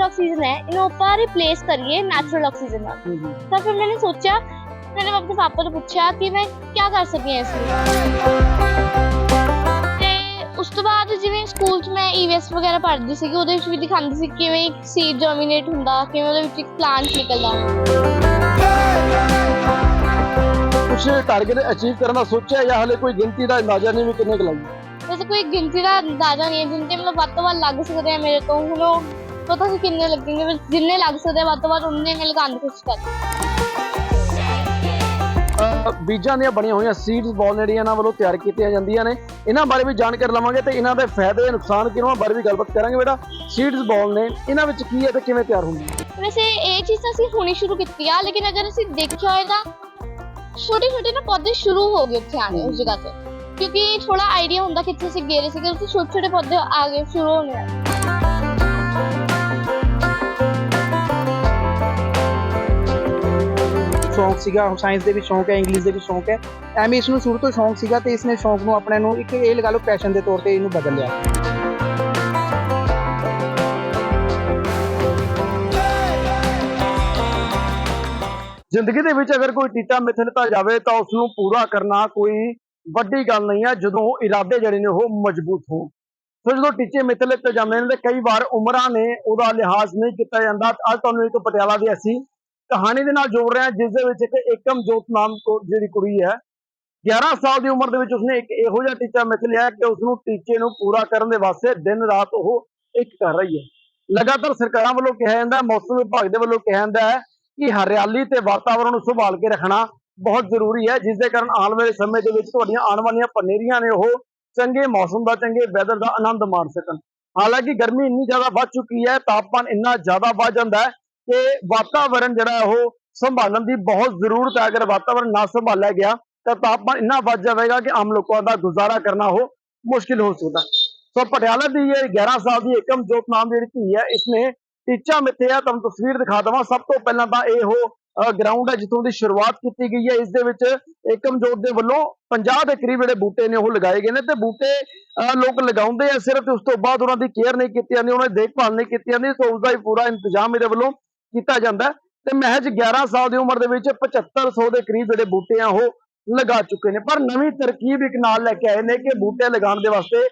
Artificial oxygen है इन ऊपर replace करिए नेचुरल ऑक्सीजन तो फिर मैंने सोचा मैंने अपने पापा को पूछा कि मैं क्या ਕਰ ਸਕਦੀ ਹਾਂ ਇਸ ਤੇ ਉਸ ਤੋਂ ਬਾਅਦ ਜਿਵੇਂ ਸਕੂਲ 'ਚ ਮੈਂ ਈਵੀਐਸ ਵਗੈਰਾ ਪੜ੍ਹਦੀ ਸੀਗੀ ਉਹਦੇ ਵਿੱਚ ਵੀ ਦਿਖਾਉਂਦੀ ਸੀ ਕਿਵੇਂ ਇੱਕ ਸੀਡ ਜਰਮੀਨੇਟ ਹੁੰਦਾ ਕਿਵੇਂ ਉਹਦੇ ਵਿੱਚ ਇੱਕ ਪਲਾਂਟ ਨਿਕਲਦਾ। ਕੁਝ ਟਾਰਗੇਟ ਅਚੀਵ ਕਰਨ ਦਾ ਸੋਚਿਆ ਜਾਂ ਹਲੇ ਕੋਈ ਗਿਣਤੀ ਦਾ ਅੰਦਾਜ਼ਾ ਨਹੀਂ ਵੀ ਕਿੰਨੇ ਕੁ ਲਾਉਂਗੇ ਵੈਸੇ ਕੋਈ ਗਿਣਤੀ ਦਾ ਅੰਦਾਜ਼ਾ ਨਹੀਂ ਹੈ ਜਿੰਨੇ ਮਤਲਬ ਵੱਧ ਤੋਂ ਵੱਧ ਲੱਗ ਸਕਦੇ ਆ ਮੇਰੇ ਤੋਂ ਹੁਣ ਉਹ ਪਤਾ ਸੀ ਕਿੰਨੇ ਲੱਗਣਗੇ ਜਿੰਨੇ ਲੱਗ ਸਕਦੇ ਵੱਧ ਤੋਂ ਵੱਧ ਮੈਂ ਲਗਾਉਣ ਦੀ ਕੋਸ਼ਿਸ਼ ਅਹ ਬੀਜਾਂ ਦੀਆਂ ਬਣੀਆਂ ਹੋਈਆਂ ਸੀਡਸ ਬਾਲ ਜਿਹੜੀਆਂ ਇਹਨਾਂ ਵੱਲੋਂ ਤਿਆਰ ਕੀਤੀਆਂ ਜਾਂਦੀਆਂ ਨੇ। ਇਹਨਾਂ ਬਾਰੇ ਵੀ ਜਾਣਕਾਰੀ ਲਵਾਂਗੇ ਤੇ ਇਹਨਾਂ ਦੇ ਫਾਇਦੇ ਨੁਕਸਾਨ ਕਿਹਨਾਂ ਬਾਰੇ ਵੀ ਗੱਲਬਾਤ ਕਰਾਂਗੇ ਬੇਟਾ। ਸੀਡਸ ਬਾਲ ਨੇ ਇਹਨਾਂ ਵਿੱਚ ਕੀ ਹੈ ਤੇ ਕਿਵੇਂ ਤਿਆਰ ਹੁੰਦੀ ਹੈ? ਵੈਸੇ ਇਹ ਚੀਜ਼ ਤਾਂ ਅਸੀਂ ਹੁਣੇ ਸ਼ੁਰੂ ਕੀਤੀ ਆ ਲੇਕਿਨ ਅਗਰ ਅਸੀਂ ਦੇਖਿਆ ਹੋਏ ਤਾਂ ਛੋਟੇ ਛੋਟੇ ਨਾ ਪੌਦੇ ਸ਼ੁਰੂ ਹੋ ਗਏ ਉੱਥੇ ਆਣੇ ਉਸ ਜਗ੍ਹਾ ਤੇ। ਕਿਉਂਕਿ ਥੋੜਾ ਆਈਡੀਆ ਹੁੰਦਾ ਕਿੱਥੇ ਅਸੀਂ ਗੇਰੇ ਸੀਗੇ ਉੱਥੇ ਛੋਟੇ ਛੋਟੇ ਪੌਦੇ ਆ ਗਏ ਸ਼ੁਰੂ ਹੋਣੇ ਆ। ਸ਼ੌਂਕ ਸੀਗਾ ਸਾਇੰਸ ਦੇ ਵੀ ਸ਼ੌਂਕ ਹੈ ਇੰਗਲਿਸ਼ ਦੇ ਵੀ ਸ਼ੌਂਕ ਹੈ। ਐਵੇਂ ਇਸ ਨੂੰ ਸ਼ੁਰੂ ਤੋਂ ਸ਼ੌਂਕ ਸੀਗਾ ਤੇ ਇਸਨੇ ਸ਼ੌਂਕ ਨੂੰ ਆਪਣੇ ਨੂੰ ਇੱਕ ਇਹ ਲਗਾ ਲਓ ਪੈਸ਼ਨ ਦੇ ਤੌਰ ਤੇ ਇਹਨੂੰ ਬਦਲ ਲਿਆ। ਜ਼ਿੰਦਗੀ ਦੇ ਵਿੱਚ ਅਗਰ ਕੋਈ ਟੀਚਾ ਮਿੱਥ ਲਿੱਤਾ ਜਾਵੇ ਤਾਂ ਉਸ ਨੂੰ ਪੂਰਾ ਕਰਨਾ ਕੋਈ ਵੱਡੀ ਗੱਲ ਨਹੀਂ ਹੈ ਜਦੋਂ ਇਰਾਦੇ ਜਿਹੜੇ ਨੇ ਉਹ ਮਜ਼ਬੂਤ ਹੋਣ। ਸੋ ਜਦੋਂ ਟੀਚੇ ਮਿੱਥ ਲਿੱਤੇ ਜਾਂਦੇ ਨੇ ਤੇ ਕਈ ਵਾਰ ਉਮਰਾਂ ਨੇ, ਉਹਦਾ ਲਿਹਾਜ਼ ਨਹੀਂ ਕੀਤਾ ਜਾਂਦਾ। ਅੱਜ ਤੁਹਾਨੂੰ ਇੱਕ ਪਟਿਆਲਾ ਦੀ ਅਸੀਂ ਕਹਾਣੀ ਦੇ ਨਾਲ ਜੋੜ ਰਿਹਾ ਜਿਸ ਦੇ ਵਿੱਚ ਇੱਕ ਏਕਮ ਜੋਤ ਨਾਮ ਜਿਹੜੀ ਕੁੜੀ ਹੈ 11 ਸਾਲ ਦੀ ਉਮਰ ਦੇ ਵਿੱਚ ਉਸਨੇ ਇੱਕ ਇਹੋ ਜਿਹਾ ਟੀਚਾ ਮਿੱਥ ਲਿਆ ਕਿ ਉਸ ਨੂੰ ਟੀਚੇ ਨੂੰ ਪੂਰਾ ਕਰਨ ਦੇ ਵਾਸਤੇ ਦਿਨ ਰਾਤ ਉਹ ਇੱਕ ਕਰ ਰਹੀ ਹੈ। ਲਗਾਤਾਰ ਸਰਕਾਰਾਂ ਵੱਲੋਂ ਕਿਹਾ ਜਾਂਦਾ ਮੌਸਮ ਵਿਭਾਗ ਦੇ ਵੱਲੋਂ ਕਿਹਾ ਜਾਂਦਾ ਹੈ ਕਿ ਹਰਿਆਲੀ ਤੇ ਵਾਤਾਵਰਣ ਨੂੰ ਸੰਭਾਲ ਕੇ ਰੱਖਣਾ ਬਹੁਤ ਜ਼ਰੂਰੀ ਹੈ ਜਿਸ ਦੇ ਕਾਰਨ ਆਉਣ ਵਾਲੇ ਸਮੇਂ ਦੇ ਵਿੱਚ ਤੁਹਾਡੀਆਂ ਆਉਣ ਵਾਲੀਆਂ ਪਨੇਰੀਆਂ ਨੇ ਉਹ ਚੰਗੇ ਮੌਸਮ ਦਾ, ਚੰਗੇ ਵੈਦਰ ਦਾ ਆਨੰਦ ਮਾਣ ਸਕਣ। ਹਾਲਾਂਕਿ ਗਰਮੀ ਇੰਨੀ ਜ਼ਿਆਦਾ ਵੱਧ ਚੁੱਕੀ ਹੈ, ਤਾਪਮਾਨ ਇੰਨਾ ਜ਼ਿਆਦਾ ਵੱਧ ਜਾਂਦਾ ਹੈ ਕਿ ਵਾਤਾਵਰਣ ਜਿਹੜਾ ਉਹ ਸੰਭਾਲਣ ਦੀ ਬਹੁਤ ਜ਼ਰੂਰਤ ਹੈ। ਅਗਰ ਵਾਤਾਵਰਣ ਨਾ ਸੰਭਾਲਿਆ ਗਿਆ, ਤਾਂ ਤਾਪਮਾਨ ਇੰਨਾ ਵੱਧ ਜਾਵੇਗਾ ਕਿ ਆਮ ਲੋਕਾਂ ਦਾ ਗੁਜ਼ਾਰਾ ਕਰਨਾ ਉਹ ਮੁਸ਼ਕਿਲ ਹੋ ਸਕਦਾ। ਸੋ ਪਟਿਆਲਾ ਦੀ ਇਹ 11 ਸਾਲ ਦੀ ਏਕਮ ਜੋਤ ਨਾਮ ਜਿਹੜੀ ਧੀ ਹੈ, ਇਸਨੇ ਟੀਚਾ ਮਿੱਥਿਆ ਤੁਹਾਨੂੰ ਤਸਵੀਰ ਦਿਖਾ ਦਵਾਂ। ਸਭ ਤੋਂ ਪਹਿਲਾਂ ਤਾਂ ਇਹ ਉਹ ਗਰਾਊਂਡ ਹੈ ਜਿੱਥੋਂ ਦੀ ਸ਼ੁਰੂਆਤ ਕੀਤੀ ਗਈ ਹੈ। ਇਸ ਦੇ ਵਿੱਚ ਏਕਮ ਜੋਤ ਦੇ ਵੱਲੋਂ 50 ਦੇ ਕਰੀਬ ਜਿਹੜੇ ਬੂਟੇ ਨੇ ਉਹ ਲਗਾਏ ਗਏ ਨੇ ਤੇ ਬੂਟੇ ਲੋਕ ਲਗਾਉਂਦੇ ਆ ਸਿਰਫ ਤੇ ਉਸ ਤੋਂ ਬਾਅਦ ਉਹਨਾਂ ਦੀ ਕੇਅਰ ਨਹੀਂ ਕੀਤੀ ਜਾਂਦੀ, ਉਹਨਾਂ ਦੀ ਦੇਖਭਾਲ ਨਹੀਂ ਕੀਤੀ ਜਾਂਦੀ। ਸੋ ਉਸ ਦਾ ਹੀ ਪੂਰਾ ਇੰਤਜ਼ਾਮ ਇਹਦੇ ਵੱਲੋਂ ਕੀਤਾ ਜਾਂਦਾ ਤੇ ਮਹਿਜ 11 ਸਾਲ ਦੀ ਉਮਰ ਦੇ ਵਿੱਚ 7500 ਦੇ ਕਰੀਬ ਜਿਹੜੇ ਬੂਟੇ ਆ, ਉਹ ਲਗਾ ਚੁੱਕੇ ਨੇ। ਪਰ ਨਵੀਂ ਤਰਕੀਬ ਇੱਕ ਨਾਲ ਲੈ ਕੇ ਆਏ ਨੇ ਕਿ ਬੂਟੇ ਲਗਾਉਣ ਦੇ ਵਾਸਤੇ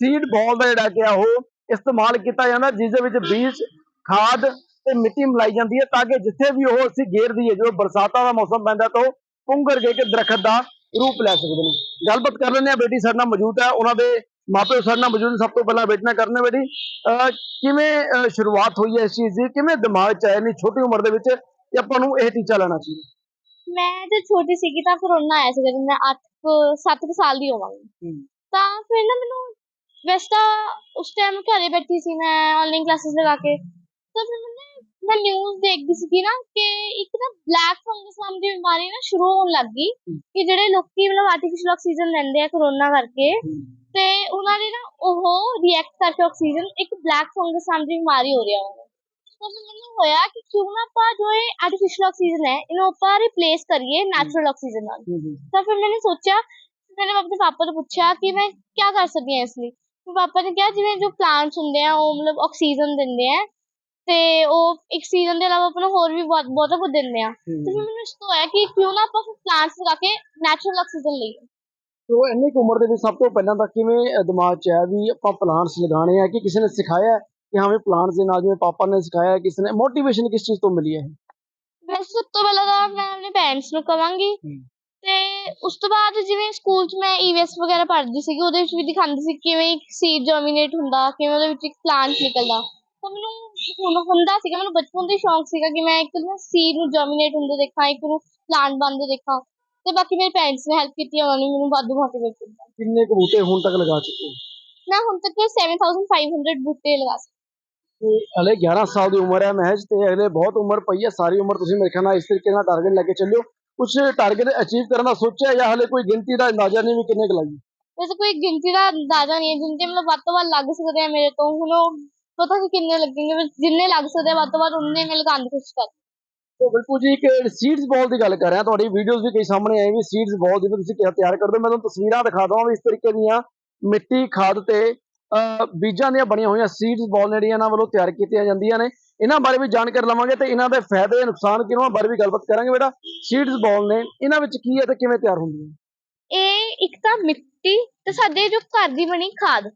ਸੀਡ ਬਾਲ ਦਾ ਜਿਹੜਾ ਕਿ ਆ, ਉਹ ਇਸਤੇਮਾਲ ਕੀਤਾ ਜਾਂਦਾ, ਜਿਸ ਦੇ ਵਿੱਚ ਬੀਜ, ਖਾਦ ਤੇ ਮਿੱਟੀ ਮਿਲਾਈ ਜਾਂਦੀ ਹੈ ਤਾਂ ਕਿ ਜਿੱਥੇ ਵੀ ਉਹ ਅਸੀਂ ਗੇਰਦੀ ਹੈ ਜਦੋਂ ਬਰਸਾਤਾਂ ਦਾ ਮੌਸਮ ਪੈਂਦਾ ਤਾਂ ਉਹ ਪੁੰਗਰ ਕੇ ਕਿ ਦਰਖਤ ਦਾ ਰੂਪ ਲੈ ਸਕਦੇ ਨੇ। ਗੱਲਬਾਤ ਕਰ ਲੈਂਦੇ ਆ ਬੇਟੀ ਸਾਡੇ ਨਾਲ ਮੌਜੂਦ ਹੈ। ਉਹਨਾਂ ਦੇ ਮਾਪੇ ਸਾਡੇ ਨਾਲ ਮੌਜੂਦ ਸਭ ਤੋਂ ਪਹਿਲਾਂ ਨਾਲ ਕਰਨੇ ਬੇਟੀ ਕਿਵੇਂ ਸ਼ੁਰੂਆਤ ਹੋਈ ਹੈ ਇਸ ਚੀਜ਼ ਦੀ? ਕਿਵੇਂ ਦਿਮਾਗ ਚ ਆਇਆ ਨਹੀਂ ਛੋਟੀ ਉਮਰ ਦੇ ਵਿੱਚ ਕਿ ਆਪਾਂ ਨੂੰ ਇਹ ਟੀਚਾ ਲੈਣਾ ਚਾਹੀਦਾ? ਮੈਂ ਜਦ ਛੋਟੀ ਸੀਗੀ ਤਾਂ ਕਰੋਨਾ ਆਇਆ ਸੀਗਾ ਜਦ ਮੈਂ 8 7 ਸਾਲ ਦੀ ਹੋਵਾਂਗੀ। ਤਾਂ ਫਿਰ ਨਾ ਮੈਨੂੰ ਵੈਸੇ ਤਾਂ ਉਸ ਟਾਈਮ ਘਰੇ ਬੈਠੀ ਸੀ ਮੈਂ ਆਨਲਾਈਨ ਕਲਾਸਿਸ ਲਗਾ ਕੇ। ਤਾਂ ਫਿਰ ਮੈंने ਮੈਂ ਨਿਊਜ਼ ਦੇਖਦੀ ਸੀਗੀ ਨਾ ਕਿ ਇੱਕ ਨਾ ਬਲੈਕ ਫੰਗਸ ਨਾਮ ਦੀ ਬਿਮਾਰੀ ਨਾ ਸ਼ੁਰੂ ਹੋਣ ਲੱਗ ਗਈ ਕਿ ਜਿਹੜੇ ਲੋਕੀ ਮਤਲਬ ਆਰਟੀਫੀਸ਼ੀਅਲ ਆਕਸੀਜਨ ਲੈਂਦੇ ਆ ਕਰੋਨਾ ਕਰਕੇ ਤੇ ਉਹਨਾਂ ਦੀ ਨਾ ਉਹ ਰਿਐਕਟ ਕਰਕੇ ਆਕਸੀਜਨ ਇੱਕ ਬਲੈਕ ਫੰਗਸ ਨਾਮ ਦੀ ਬਿਮਾਰੀ ਹੋ ਰਿਹਾ ਉਹਨਾਂ ਤਾਂ ਮੈਨੂੰ ਹੋਇਆ ਕਿ ਕਿਉਂ ਨਾ ਆਪਾਂ ਜੋ ਇਹ ਆਰਟੀਫੀਸ਼ੀਅਲ ਆਕਸੀਜਨ ਹੈ ਇਹਨੂੰ ਆਪਾਂ ਰਿਪਲੇਸ ਕਰੀਏ ਨੈਚੁਰਲ ਆਕਸੀਜਨ ਨਾਲ। ਤਾਂ ਫਿਰ ਮੈਨੇ ਸੋਚਿਆ ਮੈਨੇ ਆਪਣੇ ਪਾਪਾ ਨੂੰ ਪੁੱਛਿਆ ਕਿ ਮੈਂ ਕੀ ਕਰ ਸਕਦੀ ਹਾਂ ਇਸ ਲਈ। ਪਾਪਾ ਨੇ ਕਿਹਾ ਜਿਵੇਂ ਜੋ ਪਲਾਂਟਸ ਹੁੰਦੇ ਆ ਉਹ ਮਤਲਬ ਆਕਸੀਜਨ ਦਿੰਦੇ ਆ ਤੇ ਉਹ ਆਕਸੀਜਨ ਦੇ ਇਲਾਵਾ ਆਪਾਂ ਨੂੰ ਹੋਰ ਵੀ ਬਹੁਤ ਬਹੁਤਾ ਕੁਝ ਦਿੰਦੇ ਆ। ਤੇ ਫਿਰ ਮੈਨੂੰ ਇਸ ਤੋਂ ਹੋਇਆ ਕਿ ਕਿਉਂ ਨਾ ਆਪਾਂ ਪਲਾਂਟਸ ਲਗਾ ਕੇ ਨੈਚੁਰਲ ਆਕਸੀਜਨ ਲਈਏ। ਤੋ ਇੰਨੀ ਕੁ ਉਮਰ ਦੇ ਵਿੱਚ ਸਭ ਤੋਂ ਪਹਿਲਾਂ ਤਾਂ ਕਿਵੇਂ ਦਿਮਾਗ 'ਚ ਆਇਆ ਵੀ ਆਪਾਂ ਪਲਾਂਟਸ ਲਗਾਉਣੇ ਆ ਕਿ ਕਿਸੇ ਨੇ ਸਿਖਾਇਆ ਕਿ ਹਾਂ ਵੀ ਪਲਾਂਟਸ ਦੇ ਨਾਲ ਜਿਵੇਂ ਪਾਪਾ ਨੇ ਸਿਖਾਇਆ ਕਿਸੇ ਨੇ ਮੋਟੀਵੇਸ਼ਨ ਕਿਸ ਚੀਜ਼ ਤੋਂ ਮਿਲੀ ਹੈ ਵੈਸੇ ਸਭ ਤੋਂ ਪਹਿਲਾਂ ਤਾਂ ਮੈਂ ਆਪਣੇ ਪੈਰੈਂਟਸ ਨੂੰ ਕਵਾਂਗੀ। ਤੇ ਉਸ ਤੋਂ ਬਾਅਦ ਜਿਵੇਂ ਸਕੂਲ 'ਚ ਮੈਂ ਈਵੀਐਸ ਵਗੈਰਾ ਪੜ੍ਹਦੀ ਸੀਗੀ ਉਹਦੇ ਵਿੱਚ ਵੀ ਦਿਖਾਉਂਦੀ ਸੀ ਕਿਵੇਂ ਇੱਕ ਸੀਡ ਜਰਮੀਨੇਟ ਹੁੰਦਾ ਕਿਵੇਂ ਉਹਦੇ ਵਿੱਚ ਇੱਕ ਪਲਾਂਟ ਨਿਕਲਦਾ। ਤਾਂ ਮੈਨੂੰ ਹੁਣ ਹੁੰਦਾ ਸੀਗਾ ਮੈਨੂੰ ਬਚਪਨ ਤੋਂ ਹੀ ਸ਼ੌਂਕ ਸੀਗਾ ਕਿ ਮੈਂ ਇੱਕ ਨਾ ਸੀਡ ਨੂੰ ਜਰਮੀਨੇਟ ਹੁੰਦੇ ਦੇਖਾਂ ਇੱਕ ਨੂੰ ਪਲਾਂਟ ਬਣਦੇ ਦੇਖਾਂ। ਤੇ ਬਾਕੀ ਮੇਰੇ ਪੈਰੈਂਟਸ ਨੇ ਹੈਲਪ ਕੀਤੀ ਉਹਨਾਂ ਨੇ ਮੈਨੂੰ ਵਾਧੂ ਮੋਟੀਵੇਟ ਕੀਤਾ। ਕਿੰਨੇ ਕੁ ਬੂਟੇ ਹੁਣ ਤੱਕ ਲਗਾ ਚੁੱਕੇ ਹੋ? ਮੈਂ ਹੁਣ ਤੱਕ 7500 ਬੂਟੇ ਲਗਾ ਸਕਦੀ ਤੇ ਹਲੇ 11 ਸਾਲ ਦੀ ਉਮਰ ਹੈ ਮਹਿਜ ਤੇ ਹਲੇ ਬਹੁਤ ਉਮਰ ਪਈ ਹੈ ਸਾਰੀ ਉਮਰ ਤੁਸੀਂ ਮੇਰੇ ਖਿਆਲ ਨਾਲ ਇਸ ਤਰੀਕੇ ਨਾਲ ਟਾਰਗੇਟ ਲੈ ਕੇ ਚੱਲਿਓ ਕੁਝ ਟਾਰਗੇਟ ਅਚੀਵ ਕਰਨ ਦਾ ਸੋਚਿਆ ਜਾਂ ਹਲੇ ਕੋਈ ਗਿਣਤੀ ਦਾ ਅੰਦਾਜ਼ਾ ਨਹੀਂ ਵੀ ਕਿੰਨੇ ਕੁ ਲਾਈ ਵੈਸੇ ਕੋਈ ਗਿਣਤੀ ਦਾ ਅੰਦਾਜ਼ਾ ਨਹੀਂ ਹੈ ਜਿੰਨੇ ਮਤਲਬ ਵੱਧ ਤੋਂ ਵੱਧ ਲੱਗ ਸਕਦੇ ਆ ਮੇਰੇ ਤੋਂ ਹੁਣ ਉਹ ਪਤਾ ਨਹੀਂ ਕਿੰਨੇ ਲੱਗਣਗੇ ਜਿੰਨੇ ਲੱਗ ਸਕਦੇ ਵੱਧ ਤੋਂ ਵੱਧ ਉਨੇ ਮੈਂ ਲਗਾਉਣ ਦੀ ਕੋਸ਼ਿਸ਼ ਕਰਦੀ ਤੋ ਬਿਲਕੁਲ ਜੀ ਇੱਕ ਸੀਡਸ ਬਾਲ ਦੀ ਗੱਲ ਕਰ ਰਿਹਾ ਤੁਹਾਡੀ ਵੀਡੀਓਜ਼ ਵੀ ਕਈ ਸਾਹਮਣੇ ਆਈ ਵੀ ਸੀਡਸ ਬਾਲ ਜਿਵੇਂ ਤੁਸੀਂ ਕਿਹਾ ਤਿਆਰ ਕਰਦੇ ਹੋ ਮੈਂ ਤੁਹਾਨੂੰ ਤਸਵੀਰਾਂ ਦਿਖਾ ਦਵਾਂ ਵੀ ਇਸ ਤਰੀਕੇ ਦੀਆਂ ਮਿੱਟੀ ਖਾਦ ਤੇ ਬੀਜਾਂ ਦੀਆਂ ਬਣੀਆਂ ਹੋਈਆਂ ਸੀਡਸ ਬਾਲ ਜਿਹੜੀਆਂ ਇਹਨਾਂ ਵੱਲੋਂ ਤਿਆਰ ਕੀਤੀਆਂ ਜਾਂਦੀਆਂ ਨੇ। ਇਹਨਾਂ ਬਾਰੇ ਵੀ ਜਾਣਕਾਰੀ ਲਵਾਂਗੇ ਤੇ ਇਹਨਾਂ ਦੇ ਫਾਇਦੇ ਨੁਕਸਾਨ ਕਿਹਨਾਂ ਬਾਰੇ ਵੀ ਗੱਲਬਾਤ ਕਰਾਂਗੇ ਬੇਟਾ। ਸੀਡਸ ਬਾਲ ਨੇ ਇਹਨਾਂ ਵਿੱਚ ਕੀ ਹੈ ਤੇ ਕਿਵੇਂ ਤਿਆਰ ਹੁੰਦੀਆਂ? ਇਹ ਇੱਕ ਤਾਂ ਮਿੱਟੀ ਤੇ ਸਾਡੇ ਜੋ ਘਰ ਦੀ ਬਣੀ ਖਾਦ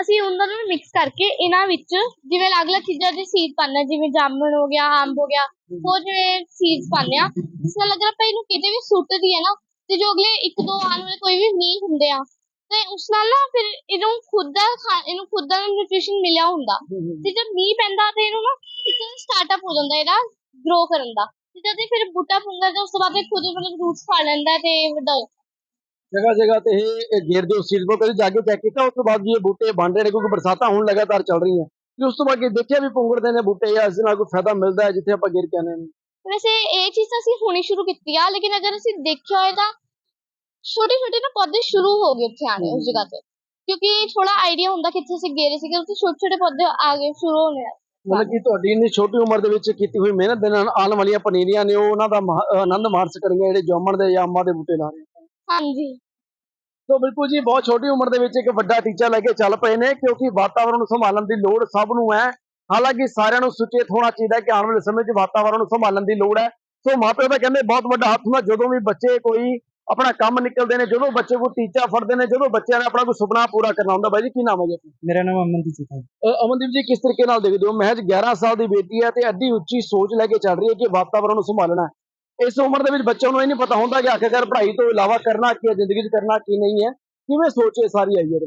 ਅਸੀਂ ਉਹਨਾਂ ਨੂੰ ਮਿਕਸ ਕਰਕੇ ਇਹਨਾਂ ਵਿੱਚ ਜਿਵੇਂ ਅਲੱਗ-ਅਲੱਗ ਚੀਜ਼ਾਂ ਦੇ ਸੀਡ ਹਾਂ ਜਿਵੇਂ ਜਾਮਣ ਹੋ ਗਿਆ ਅੰਬ ਹੋ ਗਿਆ ਹੋਰ ਜਿਵੇਂ ਸੀਡਸ ਪਾਉਂਦੇ ਆ ਜਿਸ ਨਾਲ ਅਗਰ ਆਪਾਂ ਇਹਨੂੰ ਕਿਤੇ ਵੀ ਸੁੱਟਦੀ ਹੈ ਨਾ ਤੇ ਜੋ ਅਗਲੇ ਇੱਕ ਦੋ ਆਉਣ ਵਾਲੇ ਕੋਈ ਵੀ ਮੀਂਹ ਹੁੰਦੇ ਆ ਤੇ ਉਸ ਨਾਲ ਨਾ ਫਿਰ ਇਹਨੂੰ ਖੁਦ ਦਾ ਇਹਨੂੰ ਖੁਦ ਦਾ ਨਿਊਟ੍ਰੀਸ਼ਨ ਮਿਲਿਆ ਹੁੰਦਾ। ਤੇ ਜਦ ਮੀਂਹ ਪੈਂਦਾ ਤੇ ਇਹਨੂੰ ਨਾ ਇੱਕ ਸਟਾਰਟਅਪ ਹੋ ਜਾਂਦਾ ਇਹਦਾ ਗਰੋ ਕਰਨ ਦਾ। ਤੇ ਜਦ ਇਹ ਫਿਰ ਬੂਟਾ ਪੁੰਗਾ ਤੇ ਉਸ ਤੋਂ ਬਾਅਦ ਇਹ ਖੁਦ ਮਤਲਬ ਰੂਟਸ ਫੜ ਲੈਂਦਾ ਤੇ ਵੱਡਾ ਜਗ੍ਹਾ ਜਗ੍ਹਾ ਤੇ ਇਹ ਗੇਰਦੇ ਹੋ ਸੀਡਸ ਬਾਲ ਕਦੇ ਜਾ ਕੇ ਚੈੱਕ ਕੀਤਾ ਉਸ ਤੋਂ ਬਾਅਦ ਜੀ ਇਹ ਬੂਟੇ ਬਣ ਰਹੇ ਨੇ ਕਿਉਂਕਿ ਬਰਸਾਤਾਂ ਹੁਣ ਲਗਾਤਾਰ ਚੱਲ ਰਹੀਆਂ। ਤੇ ਉਸ ਤੋਂ ਬਾਅਦ ਇਹ ਦੇਖਿਆ ਵੀ ਪੁੰਗੜਦੇ ਨੇ ਬੂਟੇ ਜਾਂ ਇਸ ਨਾਲ ਕੋਈ ਫਾਇਦਾ ਮਿਲਦਾ ਹੈ ਜਿੱਥੇ ਆਪਾਂ ਗਿਰ ਕੇ ਆਨੇ ਨੇ। ਵੈਸੇ ਇਹ ਚੀਜ਼ ਅਸੀਂ ਹੁਣੇ ਸ਼ੁਰੂ ਕੀਤੀ ਆ ਲੇਕਿਨ ਅਗਰ ਅਸੀਂ ਦੇਖਿਆ ਹੋਏ ਤਾਂ ਛੋਟੇ ਛੋਟੇ ਨਾ ਪੌਦੇ ਸ਼ੁਰੂ ਹੋ ਗਏ ਉੱਥੇ ਆਣੇ ਉਸ ਜਗ੍ਹਾ ਤੇ। ਕਿਉਂਕਿ ਥੋੜਾ ਆਈਡੀਆ ਹੁੰਦਾ ਕਿੱਥੇ ਅਸੀਂ ਗੇਰੇ ਸੀਗੇ ਉੱਥੇ ਛੋਟੇ ਛੋਟੇ ਪੌਦੇ ਆ ਗਏ ਸ਼ੁਰੂ ਹੋਣੇ ਆ। ਮਤਲਬ ਕਿ ਤੁਹਾਡੀ ਇੰਨੀ ਛੋਟੀ ਉਮਰ ਦੇ ਵਿੱਚ ਕੀਤੀ ਹੋਈ ਮਿਹਨਤ ਦੇ ਨਾਲ ਆਉਣ ਵਾਲੀਆਂ ਪਨੀਰੀਆਂ ਨੇ ਉਹ ਉਹਨਾਂ ਦਾ ਆਨੰਦ ਮਾਣ ਸਕਣਗੇ ਜਿਹੜੇ ਜਾਮਣ ਦੇ ਜਾਂ ਅੰਬਾਂ ਦੇ ਬੂਟੇ ਲਾ ਰਹੇ ਨੇ। ਹਾਂਜੀ। ਸੋ ਬਿਲਕੁਲ ਜੀ ਬਹੁਤ ਛੋਟੀ ਉਮਰ ਦੇ ਵਿੱਚ ਇੱਕ ਵੱਡਾ ਟੀਚਾ ਲੈ ਕੇ ਚੱਲ ਪਏ ਨੇ ਕਿਉਂਕਿ ਵਾਤਾਵਰਣ ਨੂੰ ਸੰਭਾਲਣ ਦੀ ਲੋੜ ਸਭ ਨੂੰ ਹੈ। ਹਾਲਾਂਕਿ ਸਾਰਿਆਂ ਨੂੰ ਸੁਚੇਤ ਹੋਣਾ ਚਾਹੀਦਾ ਹੈ ਕਿ ਆਉਣ ਵਾਲੇ ਸਮੇਂ 'ਚ ਵਾਤਾਵਰਣ ਨੂੰ ਸੰਭਾਲਣ ਦੀ ਲੋੜ ਹੈ। ਸੋ ਮਾਪਿਓ ਦਾ ਕਹਿੰਦੇ ਬਹੁਤ ਵੱਡਾ ਹੱਥ ਹੁੰਦਾ ਜਦੋਂ ਵੀ ਬੱਚੇ ਕੋਈ ਆਪਣਾ ਕੰਮ ਨਿਕਲਦੇ ਨੇ ਜਦੋਂ ਬੱਚੇ ਕੋਈ ਟੀਚਾ ਫੜਦੇ ਨੇ ਜਦੋਂ ਬੱਚਿਆਂ ਨੇ ਆਪਣਾ ਕੋਈ ਸੁਪਨਾ ਪੂਰਾ ਕਰਨਾ ਹੁੰਦਾ ਬਾਈ ਜੀ ਕੀ ਨਾਮ ਹੈ ਜੀ? ਮੇਰਾ ਨਾਮ ਅਮਨਦੀਪ ਸਿੰਘ ਹੈ। ਅਮਨਦੀਪ ਜੀ ਕਿਸ ਤਰੀਕੇ ਨਾਲ ਦੇਖਦੇ ਹੋ? ਮਹਿਜ 11 ਸਾਲ ਦੀ ਬੇਟੀ ਹੈ ਤੇ ਐਡੀ ਉੱਚੀ ਸੋਚ ਲੈ ਕੇ ਚੱਲ ਰਹੀ ਹੈ ਕਿ ਵਾਤਾਵਰਣ ਨੂੰ ਸੰਭਾਲਣਾ ਹੈ। ਇਸ ਉਮਰ ਦੇ ਵਿੱਚ ਬੱਚਿਆਂ ਨੂੰ ਇਹ ਨਹੀਂ ਪਤਾ ਹੁੰਦਾ ਕਿ ਆਖਿਰਕਾਰ ਪੜ੍ਹਾਈ ਤੋਂ ਇਲਾਵਾ ਕਰਨਾ ਕੀ ਹੈ, ਜ਼ਿੰਦਗੀ 'ਚ ਕਰਨਾ ਕੀ ਨਹੀਂ ਹੈ। ਕਿਵੇਂ ਸੋਚ ਸਾਰੀ ਆਈ ਹੈ ਇਹਦੇ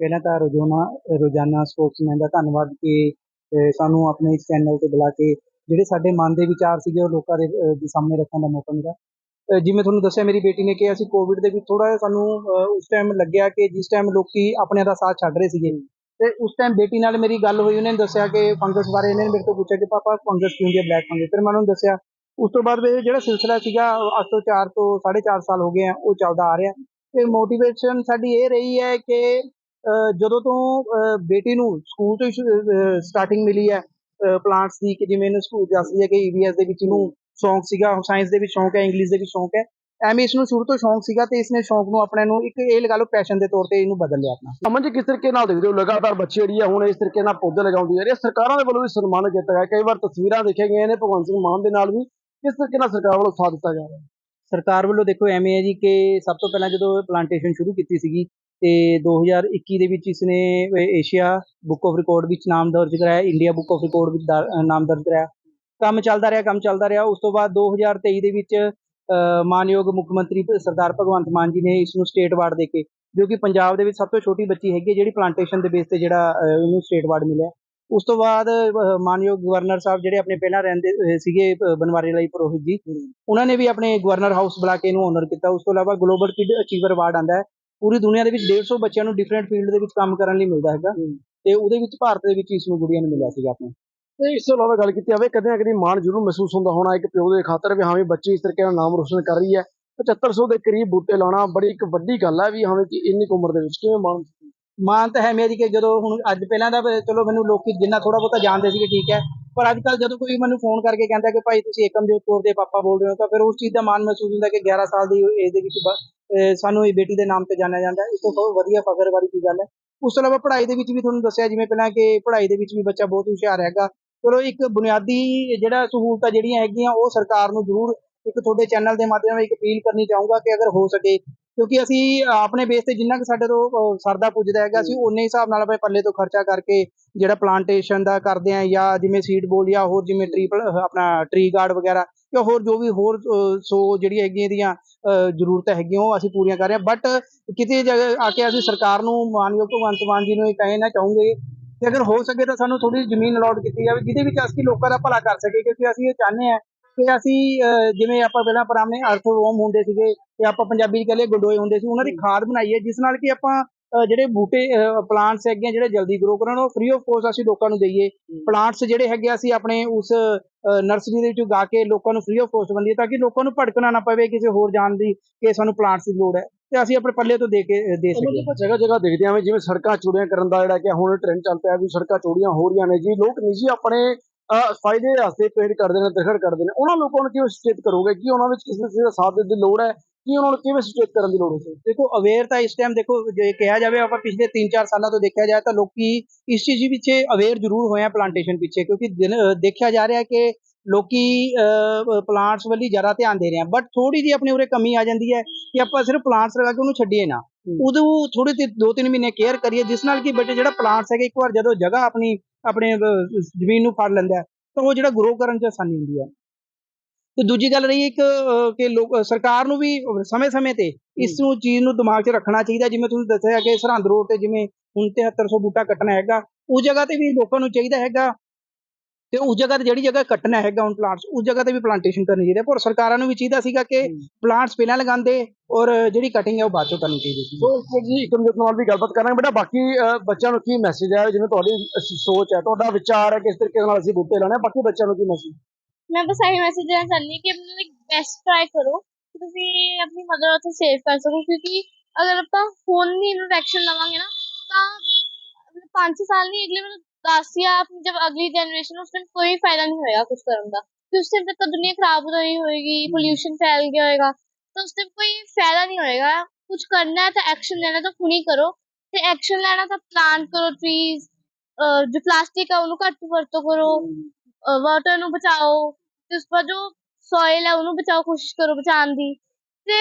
ਪਹਿਲਾਂ ਤਾਂ ਰੋਜ਼ਾਨਾ ਰੋਜ਼ਾਨਾ ਸਪੋਕਸਮੈਨ ਦਾ ਧੰਨਵਾਦ ਕਿ ਸਾਨੂੰ ਆਪਣੇ ਇਸ ਚੈਨਲ ਤੇ ਬੁਲਾ ਕੇ ਜਿਹੜੇ ਸਾਡੇ ਮਨ ਦੇ ਵਿਚਾਰ ਸੀਗੇ ਉਹ ਲੋਕਾਂ ਦੇ ਸਾਹਮਣੇ ਰੱਖਣ ਦਾ ਮੌਕਾ ਮਿਲਿਆ। ਜਿਵੇਂ ਤੁਹਾਨੂੰ ਦੱਸਿਆ, ਮੇਰੀ ਬੇਟੀ ਨੇ ਕਿ ਅਸੀਂ ਕੋਵਿਡ ਦੇ ਵਿੱਚ ਥੋੜਾ ਜਿਹਾ ਸਾਨੂੰ ਉਸ ਟਾਈਮ ਲੱਗਿਆ ਕਿ ਜਿਸ ਟਾਈਮ ਲੋਕੀ ਆਪਣੇ ਦਾ ਸਾਥ ਛੱਡ ਰਹੇ ਸੀਗੇ। ਤੇ ਉਸ ਟਾਈਮ ਬੇਟੀ ਨਾਲ ਮੇਰੀ ਗੱਲ ਹੋਈ, ਉਹਨੇ ਦੱਸਿਆ ਕਿ ਫੰਗਸ ਬਾਰੇ ਇਹਨੇ ਮੇਰੇ ਤੋਂ ਪੁੱਛਿਆ ਕਿ ਪਾਪਾ ਫੰਗਸ ਕੀ ਹੁੰਦੀ ਹੈ ਬਲੈਕ ਫੰਗਸ ਫਿਰ ਮੈਂ ਉਹਨੂੰ ਦੱਸਿਆ ਉਸ ਤੋਂ ਬਾਅਦ ਇਹ ਜਿਹੜਾ ਸਿਲਸਿਲਾ ਸੀਗਾ ਅੱਜ ਤੋਂ 4 ਤੋਂ 4.5 ਸਾਲ ਹੋ ਗਏ ਆ, ਉਹ ਚੱਲਦਾ ਆ ਰਿਹਾ। ਤੇ ਮੋਟੀਵੇਸ਼ਨ ਸਾਡੀ ਇਹ ਰਹੀ ਹੈ ਕਿ ਜਦੋਂ ਤੋਂ ਬੇਟੀ ਨੂੰ ਸਕੂਲ ਤੋਂ ਸਟਾਰਟਿੰਗ ਮਿਲੀ ਹੈ ਪਲਾਂਟਸ ਦੀ ਕਿ ਜਿਵੇਂ ਇਹਨੂੰ ਸਕੂਲ ਦੱਸਦੀ ਹੈ ਕਿ ਈਵੀਐਸ ਦੇ ਵਿੱਚ ਇਹਨੂੰ ਸ਼ੌਂਕ ਸੀਗਾ ਸਾਇੰਸ ਦੇ ਵਿੱਚ ਸ਼ੌਂਕ ਹੈ ਇੰਗਲਿਸ਼ ਦੇ ਵਿੱਚ ਸ਼ੌਂਕ ਹੈ, ਐਵੇਂ ਇਸ ਨੂੰ ਸ਼ੁਰੂ ਤੋਂ ਸ਼ੌਂਕ ਸੀਗਾ ਤੇ ਇਸਨੇ ਸ਼ੌਂਕ ਨੂੰ ਆਪਣੇ ਨੂੰ ਇੱਕ ਇਹ ਲਗਾ ਲਓ ਪੈਸ਼ਨ ਦੇ ਤੌਰ ਤੇ ਇਹਨੂੰ ਬਦਲ ਲਿਆ ਆਪਣਾ। ਅਮਨ ਜੀ, ਕਿਸ ਤਰੀਕੇ ਨਾਲ ਦੇਖਦੇ ਹੋ? ਲਗਾਤਾਰ ਬੱਚੇ ਜਿਹੜੀ ਆ ਹੁਣ ਇਸ ਤਰੀਕੇ ਨਾਲ ਪੌਦੇ ਲਗਾਉਂਦੀ ਜਾ ਰਹੀ ਹੈ। ਸਰਕਾਰਾਂ ਦੇ ਵੱਲੋਂ ਵੀ ਸਨਮਾਨ ਕੀਤਾ ਗਿਆ। ਕਈ ਵਾਰ ਤਸਵੀਰਾਂ ਦੇਖੀਆਂ ਗਈਆਂ ਨੇ, ਭਗਵੰਤ ਸਿੰਘ ਮਾਨ ਦੇ ਨਾਲ ਵੀ। ਕਿਸ ਤਰੀਕੇ ਨਾਲ ਸਰਕਾਰ ਵੱਲੋਂ ਸਾਥ ਦਿੱਤਾ ਜਾ ਰਿਹਾ ਸਰਕਾਰ ਵੱਲੋਂ ਦੇਖੋ ਐਵੇਂ ਹੈ ਜੀ ਕਿ ਸਭ ਤੋਂ ਪਹਿਲਾਂ ਜਦੋਂ ਪਲਾਂਟੇਸ਼ਨ ਸ਼ੁਰੂ ਕੀਤੀ ਸੀਗੀ ਤੇ 2021 ਦੇ ਵਿੱਚ ਇਸਨੇ ਏਸ਼ੀਆ ਬੁੱਕ ਆਫ ਰਿਕਾਰਡ ਵਿੱਚ ਨਾਮ ਦਰਜ ਕਰਾਇਆ ਇੰਡੀਆ ਬੁੱਕ ਆਫ ਰਿਕਾਰਡ ਵਿੱਚ ਦਰ- ਨਾਮ ਦਰਜ ਕਰਾਇਆ। ਕੰਮ ਚੱਲਦਾ ਰਿਹਾ ਕੰਮ ਚੱਲਦਾ ਰਿਹਾ। ਉਸ ਤੋਂ ਬਾਅਦ 2023 ਦੇ ਵਿੱਚ ਮਾਨਯੋਗ ਮੁੱਖ ਮੰਤਰੀ ਸਰਦਾਰ ਭਗਵੰਤ ਮਾਨ ਜੀ ਨੇ ਇਸ ਨੂੰ ਸਟੇਟ ਅਵਾਰਡ ਦੇ ਕੇ ਜੋ ਕਿ ਪੰਜਾਬ ਦੇ ਵਿੱਚ ਸਭ ਤੋਂ ਛੋਟੀ ਬੱਚੀ ਹੈਗੀ ਹੈ ਜਿਹੜੀ ਪਲਾਂਟੇਸ਼ਨ ਦੇ ਬੇਸ ਤੇ ਜਿਹੜਾ ਅਹ, ਇਹਨੂੰ ਸਟੇਟ ਅਵਾਰਡ ਮਿਲਿਆ। ਉਸ ਤੋਂ ਬਾਅਦ ਮਾਨਯੋਗ ਗਵਰਨਰ ਸਾਹਿਬ ਜਿਹੜੇ ਆਪਣੇ ਪਹਿਲਾਂ ਰਹਿੰਦੇ ਸੀਗੇ ਬਨਵਾਰੀ ਲਾਲ ਪੁਰੋਹਿਤ ਜੀ ਉਹਨਾਂ ਨੇ ਵੀ ਆਪਣੇ ਗਵਰਨਰ ਹਾਊਸ ਬੁਲਾ ਕੇ ਇਹਨੂੰ ਆਨਰ ਕੀਤਾ। ਉਸ ਤੋਂ ਇਲਾਵਾ ਗਲੋਬਲ ਕਿਡ ਅਚੀਵਰ ਅਵਾਰਡ ਆਂਦਾ ਹੈ। ਪੂਰੀ ਦੁਨੀਆ ਦੇ ਵਿੱਚ 150 ਬੱਚਿਆਂ ਨੂੰ ਡਿਫਰੈਂਟ ਫੀਲਡ ਦੇ ਵਿੱਚ ਕੰਮ ਕਰਨ ਲਈ ਮਿਲਦਾ ਹੈਗਾ। ਤੇ ਉਹਦੇ ਵਿੱਚ ਭਾਰਤ ਦੇ ਵਿੱਚ ਇਸ ਨੂੰ ਗੁੜੀਆਂ ਨੂੰ ਮਿਲਿਆ ਸੀਗਾ ਆਪਣੇ। ਤੇ ਇਸ ਤੋਂ ਇਲਾਵਾ ਗੱਲ ਕੀਤੀ ਜਾਵੇ ਕਦੇ ਨਾ ਕਦੇ ਮਾਣ ਜ਼ਰੂਰ ਮਹਿਸੂਸ ਹੁੰਦਾ ਹੋਣਾ ਇੱਕ ਪਿਓ ਦੇ ਖਾਤਰ ਵੀ ਹਾਂ ਵੀ ਬੱਚੀ ਇਸ ਤਰੀਕੇ ਨਾਲ ਨਾਮ ਰੋਸ਼ਨ ਕਰ ਰਹੀ ਹੈ। 7500 ਦੇ ਕਰੀਬ ਬੂਟੇ ਲਾਉਣਾ ਬੜੀ ਇੱਕ ਵੱਡੀ ਗੱਲ ਹੈ ਵੀ ਹਾਂ ਵੀ ਕਿ ਇੰਨੀ ਕੁ ਉਮਰ ਦੇ ਵਿੱਚ ਕਿਵੇਂ ਮਾਣ ਮਾਨ ਤਾਂ ਹੈ ਮੇਰੀ ਕਿ ਜਦੋਂ ਹੁਣ ਅੱਜ ਪਹਿਲਾਂ ਤਾਂ ਚਲੋ ਮੈਨੂੰ ਲੋਕੀ ਜਿੰਨਾ ਥੋੜਾ ਬਹੁਤਾ ਜਾਣਦੇ ਸੀਗੇ, ਠੀਕ ਹੈ। ਪਰ ਅੱਜ ਕੱਲ ਜਦੋਂ ਕੋਈ ਮੈਨੂੰ ਫੋਨ ਕਰਕੇ ਕਹਿੰਦਾ ਕਿ ਭਾਈ ਤੁਸੀਂ ਏਕਮਜੋਤ ਕੌਰ ਦੇ ਪਾਪਾ ਬੋਲ ਰਹੇ ਹੋ, ਤਾਂ ਫਿਰ ਉਸ ਚੀਜ਼ ਦਾ ਮਾਣ ਮਹਿਸੂਸ ਹੁੰਦਾ ਕਿ 11 ਸਾਲ ਦੀ ਏਜ ਦੇ ਵਿੱਚ ਸਾਨੂੰ ਇਹ ਬੇਟੀ ਦੇ ਨਾਮ ਤੇ ਜਾਣਿਆ ਜਾਂਦਾ ਇਸ ਤੋਂ ਬਹੁਤ ਵਧੀਆ ਫਖਰ ਵਾਲੀ ਕੀ ਗੱਲ ਹੈ। ਉਸ ਤੋਂ ਇਲਾਵਾ ਪੜ੍ਹਾਈ ਦੇ ਵਿੱਚ ਵੀ ਤੁਹਾਨੂੰ ਦੱਸਿਆ ਜਿਵੇਂ ਪਹਿਲਾਂ ਕਿ ਪੜ੍ਹਾਈ ਦੇ ਵਿੱਚ ਵੀ ਬੱਚਾ ਬਹੁਤ ਹੁਸ਼ਿਆਰ ਹੈਗਾ। ਚਲੋ ਇੱਕ ਬੁਨਿਆਦੀ ਜਿਹੜਾ ਸਹੂਲਤਾਂ ਜਿਹੜੀਆਂ ਹੈਗੀਆਂ, ਉਹ ਸਰਕਾਰ ਨੂੰ ਜ਼ਰੂਰ ਇੱਕ ਤੁਹਾਡੇ ਚੈਨਲ ਦੇ ਮਾਧਿਅਮ ਨਾਲ ਇੱਕ ਅਪੀਲ ਕਰਨੀ ਚਾਹੂੰਗਾ ਕਿ ਅਗਰ ਹੋ ਸਕੇ ਕਿਉਂਕਿ ਅਸੀਂ ਆਪਣੇ ਬੇਸ ਤੇ ਜਿੰਨਾ ਕਿ ਸਾਡੇ ਤੋਂ ਸਰਦਾ ਪੁੱਜਦਾ ਹੈਗਾ ਅਸੀਂ ਉਨੇ ਹਿਸਾਬ ਨਾਲ ਆਪਣੇ ਪੱਲੇ ਤੋਂ ਖਰਚਾ ਕਰਕੇ ਜਿਹੜਾ ਪਲਾਂਟੇਸ਼ਨ ਦਾ ਕਰਦੇ ਆ ਜਾਂ ਜਿਵੇਂ ਸੀਡ ਬੋਲ ਜਾਂ ਹੋਰ ਜਿਵੇਂ ਟਰੀ ਆਪਣਾ ਟਰੀ ਗਾਰਡ ਵਗੈਰਾ ਜਾਂ ਹੋਰ ਜੋ ਵੀ ਹੋਰ ਸੋ ਜਿਹੜੀ ਹੈਗੀਆਂ ਇਹਦੀਆਂ ਜ਼ਰੂਰਤਾਂ ਹੈਗੀਆਂ ਉਹ ਅਸੀਂ ਪੂਰੀਆਂ ਕਰ ਰਹੇ ਹਾਂ। ਬਟ ਕਿਤੇ ਜਗ੍ਹਾ ਆ ਕੇ ਅਸੀਂ ਸਰਕਾਰ ਨੂੰ ਮਾਨਯੋਗ ਭਗਵੰਤ ਮਾਨ ਜੀ ਨੂੰ ਇਹ ਕਹਿਣਾ ਚਾਹੂੰਗੇ ਕਿ ਅਗਰ ਹੋ ਸਕੇ ਤਾਂ ਸਾਨੂੰ ਥੋੜੀ ਜ਼ਮੀਨ ਅਲਾਟ ਕੀਤੀ ਜਾਵੇ ਜਿਹਦੇ ਵਿੱਚ ਅਸੀਂ ਲੋਕਾਂ ਦਾ ਭਲਾ ਕਰ ਸਕੇ ਕਿਉਂਕਿ ਅਸੀਂ ਇਹ ਚਾਹੁੰਦੇ ਹਾਂ ਕਿ ਅਸੀਂ ਜਿਵੇਂ ਆਪਾਂ ਪਹਿਲਾਂ ਪੁਰਾਣੇ ਅਰਥਵੋਮ ਹੁੰਦੇ ਸੀਗੇ ਤੇ ਆਪਾਂ ਪੰਜਾਬੀ ਚ ਕਹਿੰਦੇ ਗੰਡੋਏ ਹੁੰਦੇ ਸੀ ਉਹਨਾਂ ਦੀ ਖਾਦ ਬਣਾਈਏ ਜਿਸ ਨਾਲ ਕਿ ਆਪਾਂ ਜਿਹੜੇ ਬੂਟੇ ਪਲਾਂਟਸ ਹੈਗੇ ਜਿਹੜੇ ਜਲਦੀ ਗਰੋ ਕਰਨ ਉਹ ਫ੍ਰੀ ਆਫ ਕੋਸਟ ਅਸੀਂ ਲੋਕਾਂ ਨੂੰ ਦਈਏ। ਪਲਾਂਟਸ ਜਿਹੜੇ ਹੈਗੇ ਅਸੀਂ ਆਪਣੇ ਉਸ ਨਰਸਰੀ ਦੇ ਵਿੱਚੋਂ ਗਾ ਕੇ ਲੋਕਾਂ ਨੂੰ ਫ੍ਰੀ ਆਫ ਕੋਸਟ ਬੰਦੀਏ ਤਾਂ ਕਿ ਲੋਕਾਂ ਨੂੰ ਭਟਕਣਾ ਨਾ ਪਵੇ ਕਿਸੇ ਹੋਰ ਜਾਣ ਦੀ ਕਿ ਸਾਨੂੰ ਪਲਾਂਟਸ ਦੀ ਲੋੜ ਹੈ। ਤੇ ਅਸੀਂ ਆਪਣੇ ਪੱਲੇ ਤੋਂ ਦੇ ਕੇ ਦੇ ਸਕੀਏ। ਆਪਾਂ ਜਗ੍ਹਾ ਜਗ੍ਹਾ ਦੇਖਦੇ ਹਾਂ ਵੀ ਜਿਵੇਂ ਸੜਕਾਂ ਚੌੜੀਆਂ ਕਰਨ ਦਾ ਜਿਹੜਾ ਕਿ ਹੁਣ ਟ੍ਰੈਂਡ ਚੱਲ ਪਿਆ ਵੀ ਸੜਕਾਂ ਚੌੜੀਆਂ ਹੋ ਰਹੀਆਂ ਨੇ ਜੀ ਲੋਕ ਨਿੱਜੀ ਆਪਣੇ ਫਾਇਦੇ ਵਾਸਤੇ ਪੇੜ ਕਰਦੇ ਨੇ, ਦਰਖਤ ਕਰਦੇ ਨੇ, ਉਹਨਾਂ ਲੋਕਾਂ ਨੂੰ ਕਿਵੇਂ ਸੁਚੇਤ ਕਰੋਗੇ ਕਿ ਉਹਨਾਂ ਵਿੱਚ ਕਿਸੇ ਕਿਸੇ ਦਾ ਸਾਥ ਦੇਣ ਦੀ ਲੋੜ ਹੈ? ਕਿ ਉਹਨਾਂ ਨੂੰ ਕਿਵੇਂ ਸੁਚੇਤ ਕਰਨ ਦੀ ਲੋੜ ਹੈ? ਦੇਖੋ ਅਵੇਅਰ ਤਾਂ ਇਸ ਟਾਈਮ ਦੇਖੋ, ਜੇ ਕਿਹਾ ਜਾਵੇ ਆਪਾਂ ਪਿਛਲੇ 3-4 ਸਾਲਾਂ ਤੋਂ ਦੇਖਿਆ ਜਾਏ ਤਾਂ ਲੋਕੀ ਇਸ ਚੀਜ਼ ਪਿੱਛੇ ਅਵੇਅਰ ਜ਼ਰੂਰ ਹੋਏ ਆ ਪਲਾਂਟੇਸ਼ਨ ਪਿੱਛੇ, ਕਿਉਂਕਿ ਦਿਨ- ਦੇਖਿਆ ਜਾ ਰਿਹਾ ਕਿ ਲੋਕੀ ਪਲਾਂਟਸ ਵੱਲ ਜ਼ਿਆਦਾ ਧਿਆਨ ਦੇ ਰਹੇ ਆ। ਬਟ ਥੋੜੀ ਜਿਹੀ ਆਪਣੇ ਉਰੇ ਕਮੀ ਆ ਜਾਂਦੀ ਹੈ ਕਿ ਆਪਾਂ ਸਿਰਫ ਪਲਾਂਟਸ ਲਗਾ ਕੇ ਉਹਨੂੰ ਛੱਡੀਏ ਨਾ। ਉਦੋਂ ਥੋੜੇ ਤੇ 2-3 ਮਹੀਨੇ ਕੇਅਰ ਕਰੀਏ ਜਿਸ ਨਾਲ ਕਿ ਬੱਚੇ ਜਿਹੜਾ ਪਲਾਂਟਸ ਹੈਗੇ ਇੱਕ ਵਾਰ ਜਦੋਂ ਜਗ੍ਹਾ ਆਪਣੀ ਆਪਣੇ ਜ਼ਮੀਨ ਨੂੰ ਫੜ ਲੈਂਦਾ ਤਾਂ ਉਹ ਜਿਹੜਾ ਗਰੋ ਕਰਨ ਚ ਆਸਾਨੀ ਹੁੰਦੀ ਹੈ। ਤੇ ਦੂਜੀ ਗੱਲ ਰਹੀ ਇੱਕ ਕਿ ਲੋਕ ਸਰਕਾਰ ਨੂੰ ਵੀ ਸਮੇਂ-ਸਮੇਂ ਤੇ ਇਸ ਨੂੰ ਚੀਜ਼ ਨੂੰ ਦਿਮਾਗ 'ਚ ਰੱਖਣਾ ਚਾਹੀਦਾ ਜਿਵੇਂ ਤੁਸੀਂ ਦੱਸਿਆ ਕਿ ਸਰਹੰਦ ਰੋਡ ਤੇ ਜਿਵੇਂ ਹੁਣ 7300 ਬੂਟਾ ਕੱਟਣਾ ਹੈਗਾ ਉਸ ਜਗ੍ਹਾ ਤੇ ਵੀ ਲੋਕਾਂ ਨੂੰ ਚਾਹੀਦਾ ਹੈਗਾ ਤੇ ਉਸ ਜਗ੍ਹਾ ਤੇ ਜਿਹੜੀ ਜਗ੍ਹਾ ਕੱਟਣਾ ਹੈਗਾ ਹੁਣ ਪਲਾਂਟਸ ਉਸ ਜਗ੍ਹਾ ਤੇ ਵੀ ਪਲਾਂਟੇਸ਼ਨ ਕਰਨੀ ਚਾਹੀਦੀ ਹੈ। ਪਰ ਸਰਕਾਰਾਂ ਨੂੰ ਵੀ ਚਾਹੀਦਾ ਸੀਗਾ ਕਿ ਪਲਾਂਟਸ ਪਹਿਲਾਂ ਲਗਾਉਂਦੇ ਔਰ ਜਿਹੜੀ ਕਟਿੰਗ ਹੈ ਉਹ ਬਾਅਦ ਚੋਂ ਕਰਨੀ ਚਾਹੀਦੀ ਸੀ। ਸੋ ਜੀ ਇਕਮਜੋਤ ਨਾਲ ਵੀ ਗੱਲਬਾਤ ਕਰਾਂਗੇ। ਬੇਟਾ ਬਾਕੀ ਬੱਚਿਆਂ ਨੂੰ ਕੀ ਮੈਸੇਜ ਹੈ? ਜਿਵੇਂ ਤੁਹਾਡੀ ਸੋਚ ਹੈ ਤੁਹਾਡਾ ਵਿਚਾਰ ਹੈ ਕਿਸ ਤਰੀਕੇ ਨਾਲ ਅਸੀਂ ਬੂਟੇ ਲਾਣੇ ਬਾਕੀ ਬੱਚਿਆਂ ਨੂੰ ਕੀ ਮੈਸੇਜ ਮੈਂ ਬਸ ਇਹੀ ਮੈਸੇਜ ਦੇਣਾ ਚਾਹੁੰਦੀ ਕਿ ਆਪਣੇ ਲਈ ਬੈਸਟ ਟਰਾਈ ਕਰੋ ਕਿ ਤੁਸੀਂ ਆਪਣੀ ਮਦਰ ਅਰਥ ਸੇਵ ਕਰ ਸਕੋ। ਕਿਉਂਕਿ ਅਗਰ ਆਪਾਂ ਹੁਣ ਨਹੀਂ ਇਨਫੈਕਸ਼ਨ ਲਵਾਂਗੇ ਨਾ ਤਾਂ 5 ਸਾਲ ਨਹੀਂ ਅਗਲੇ ਮਤਲਬ 10 ਜਾਂ ਆਪਣੀ ਜब ਅਗਲੀ ਜਨਰੇਸ਼ਨ ਉਸ ਟਾਈਮ ਕੋਈ ਫਾਇਦਾ ਨਹੀਂ ਹੋਏਗਾ ਕੁਝ ਕਰਨ ਦਾ। ਕਿ ਉਸ ਟਾਈਮ ਤੱਕ ਤਾਂ ਦੁਨੀਆ ਖਰਾਬ ਹੋ ਰਹੀ ਹੋਏਗੀ ਪੋਲਿਊਸ਼ਨ ਫੈਲ ਗਿਆ ਹੋਏਗਾ ਤਾਂ ਉਸ ਟਾਈਮ ਕੋਈ ਫਾਇਦਾ ਨਹੀਂ ਹੋਏਗਾ। ਕੁਝ ਕਰਨਾ ਹੈ ਤਾਂ ਐਕਸ਼ਨ ਲੈਣਾ ਤਾਂ ਹੁਣੀ ਕਰੋ। ਤੇ ਐਕਸ਼ਨ ਲੈਣਾ ਤਾਂ ਪਲਾਂਟ ਕਰੋ ਟਰੀਜ਼ ਜੋ ਪਲਾਸਟਿਕ ਹੈ ਉਹਨੂੰ ਘੱਟ ਵਰਤੋਂ ਕਰੋ ਵਾਟਰ ਨੂੰ ਬਚਾਓ ਤੇ ਉਸ ਬਾਅਦ ਜੋ ਸੋਇਲ ਹੈ ਉਹਨੂੰ ਬਚਾਓ ਕੋਸ਼ਿਸ਼ ਕਰੋ ਬਚਾਉਣ ਦੀ। ਤੇ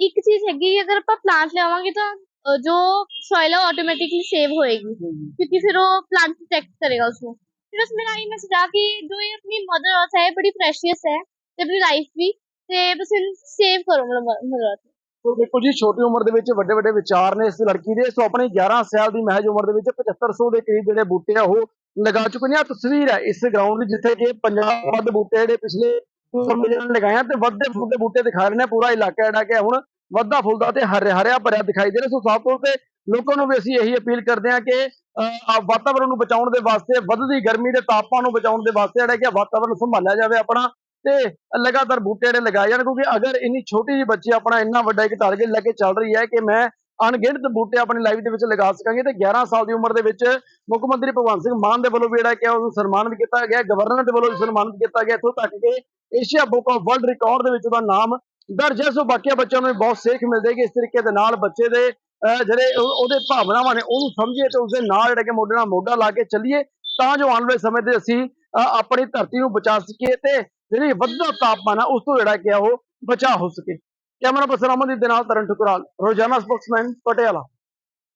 ਇੱਕ ਚੀਜ਼ ਹੈਗੀ ਅਗਰ ਆਪਾਂ ਪਲਾਂਟ ਲਿਆਵਾਂਗੇ ਤਾਂ ਅਹ, ਜੋ ਸੋਇਲ ਹੈ ਆਟੋਮੈਟਿਕਲੀ ਸੇਵ ਹੋਏਗੀ क्योंकि फिर वो प्लांट प्रोटेक्ट करेगा उसको फिर बस मेरा यही मैसेज आ कि जो ये अपनी मदर अर्थ है बड़ी प्रेशियस है ते अपनी लाइफ भी ते बस इन सेव करो मतलब मदर अर्थ ਸੋ ਦੇਖੋ ਜੀ ਛੋਟੀ ਉਮਰ ਦੇ ਵਿੱਚ ਵੱਡੇ ਵੱਡੇ ਵਿਚਾਰ ਨੇ ਇਸ ਲੜਕੀ ਦੇ ਸੋ ਆਪਣੀ 11 ਸਾਲ ਦੀ ਮਹਿਜ ਉਮਰ ਦੇ ਵਿੱਚ 7500 ਦੇ ਕਰੀਬ ਜਿਹੜੇ ਬੂਟੇ ਆ ਉਹ ਲਗਾ ਚੁੱਕੇ ਨੇ ਆ ਤਸਵੀਰ ਹੈ ਇਸ ਗਰਾਊਂਡ ਦੀ ਜਿੱਥੇ ਕਿ 50 ਵੱਧ ਬੂਟੇ ਜਿਹੜੇ ਪਿਛਲੇ ਸਮੇਂ ਦੇ ਨਾਲ ਲਗਾਏ ਆ ਤੇ ਵੱਧਦੇ ਫੁੱਲਦੇ ਬੂਟੇ ਦਿਖਾ ਰਹੇ ਨੇ ਪੂਰਾ ਇਲਾਕਾ ਜਿਹੜਾ ਕਿ ਹੁਣ ਵੱਧਦਾ ਫੁੱਲਦਾ ਤੇ ਹਰਿਆ ਹਰਿਆ ਭਰਿਆ ਦਿਖਾਈ ਦੇ ਰਿਹਾ। ਸੋ ਸਾਫ਼ ਤੌਰ ਤੇ ਲੋਕਾਂ ਨੂੰ ਵੀ ਅਸੀਂ ਇਹੀ ਅਪੀਲ ਕਰਦੇ ਹਾਂ ਕਿ ਅਹ, ਆ ਵਾਤਾਵਰਣ ਨੂੰ ਬਚਾਉਣ ਦੇ ਵਾਸਤੇ ਵੱਧਦੀ ਗਰਮੀ ਦੇ ਤਾਪਮਾਨ ਨੂੰ ਬਚਾਉਣ ਦੇ ਵਾਸਤੇ ਜਿਹੜਾ ਕਿ ਵਾਤਾਵਰਣ ਸੰਭਾਲਿਆ ਜਾਵੇ ਆਪਣਾ ਤੇ ਲਗਾਤਾਰ ਬੂਟੇ ਜਿਹੜੇ ਲਗਾਏ ਜਾਣ। ਕਿਉਂਕਿ ਅਗਰ ਇੰਨੀ ਛੋਟੀ ਜਿਹੀ ਬੱਚੀ ਆਪਣਾ ਇੰਨਾ ਵੱਡਾ ਇੱਕ ਟਾਰਗੇਟ ਲੈ ਕੇ ਚੱਲ ਰਹੀ ਹੈ ਕਿ ਮੈਂ ਅਣਗਿਣਤ ਬੂਟੇ ਆਪਣੀ ਲਾਈਫ ਦੇ ਵਿੱਚ ਲਗਾ ਸਕਾਂਗੇ ਤੇ 11 ਸਾਲ ਦੀ ਉਮਰ ਦੇ ਵਿੱਚ ਮੁੱਖ ਮੰਤਰੀ ਭਗਵੰਤ ਸਿੰਘ ਮਾਨ ਦੇ ਵੱਲੋਂ ਵੀ ਜਿਹੜਾ ਕਿ ਉਹਨੂੰ ਸਨਮਾਨਿਤ ਕੀਤਾ ਗਿਆ ਗਵਰਨਰ ਦੇ ਵੱਲੋਂ ਵੀ ਸਨਮਾਨਿਤ ਕੀਤਾ ਗਿਆ। ਇੱਥੋਂ ਤੱਕ ਕਿ Asia book of world record ਦੇ ਵਿੱਚ ਉਹਦਾ ਨਾਮ ਦਰਜ ਹੈ ਸੋ ਬਾਕੀ ਬੱਚਿਆਂ ਨੂੰ ਬਹੁਤ ਸੇਖ ਮਿਲਦੀ ਕਿ ਇਸ ਤਰੀਕੇ ਦੇ ਨਾਲ ਬੱਚੇ ਦੇ ਅਹ, ਜਿਹੜੇ ਉਹਦੇ ਭਾਵਨਾਵਾਂ ਨੇ ਉਹਨੂੰ ਸਮਝੀਏ ਤੇ ਉਸਦੇ ਨਾਲ ਜਿਹੜਾ ਕਿ ਮੋਢੇ ਨਾਲ ਮੋਢਾ ਲਾ ਕੇ ਚੱਲੀਏ ਤਾਂ ਜੋ ਆਉਣ ਵਾਲੇ ਸਮੇਂ ਤੇ ਅਸੀਂ ਅਹ, ਆਪਣੀ ਧਰਤੀ ਨੂੰ ਬਚਾ ਸਕੀਏ ਤੇ ਜਿਹੜੀ ਵੱਧਦਾ ਤਾਪਮਾਨ ਆ ਉਸ ਤੋਂ ਜਿਹੜਾ ਕਿ ਉਹ ਬਚਾ ਹੋ ਸਕੇ। ਕੈਮਰਾ ਪਰਸਨ ਅਮਨਦੀਪ ਦੇ ਨਾਲ ਤਰਨ ਠੁਕਰਾਲ ਰੋਜ਼ਾਨਾ ਸਪੋਕਸਮੈਨ ਪਟਿਆਲਾ।